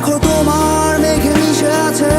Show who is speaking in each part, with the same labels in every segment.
Speaker 1: দেখো তোমার মেঘে মিশে আছে।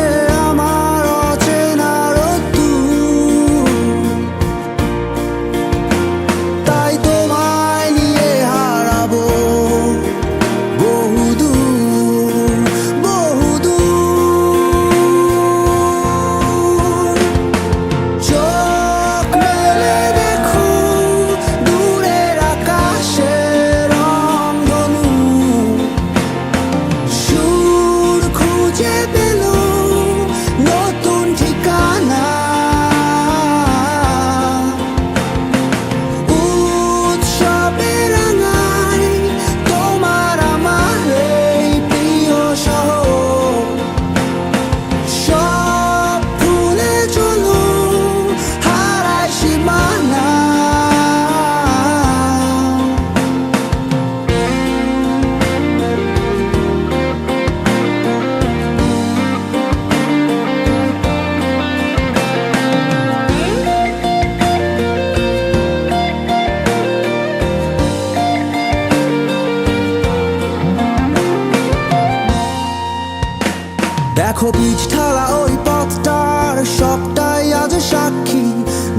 Speaker 1: দেখো বীজ ঢালা ওই পথটার, সবটাই আজ সাক্ষী।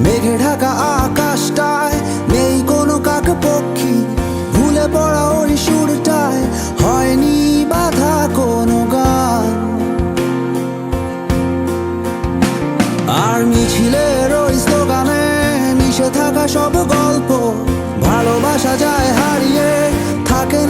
Speaker 1: মেঘে ঢাকা আকাশটায়, নেই কোনো কাক পক্ষী। ভুলে পড়া ওই সুরটায়, হয়নি বাধা কোনো গান। আর মিছিলের ওই স্লোগানে মিশে থাকা সব গল্প, ভালোবাসা যায় হারিয়ে, থাকে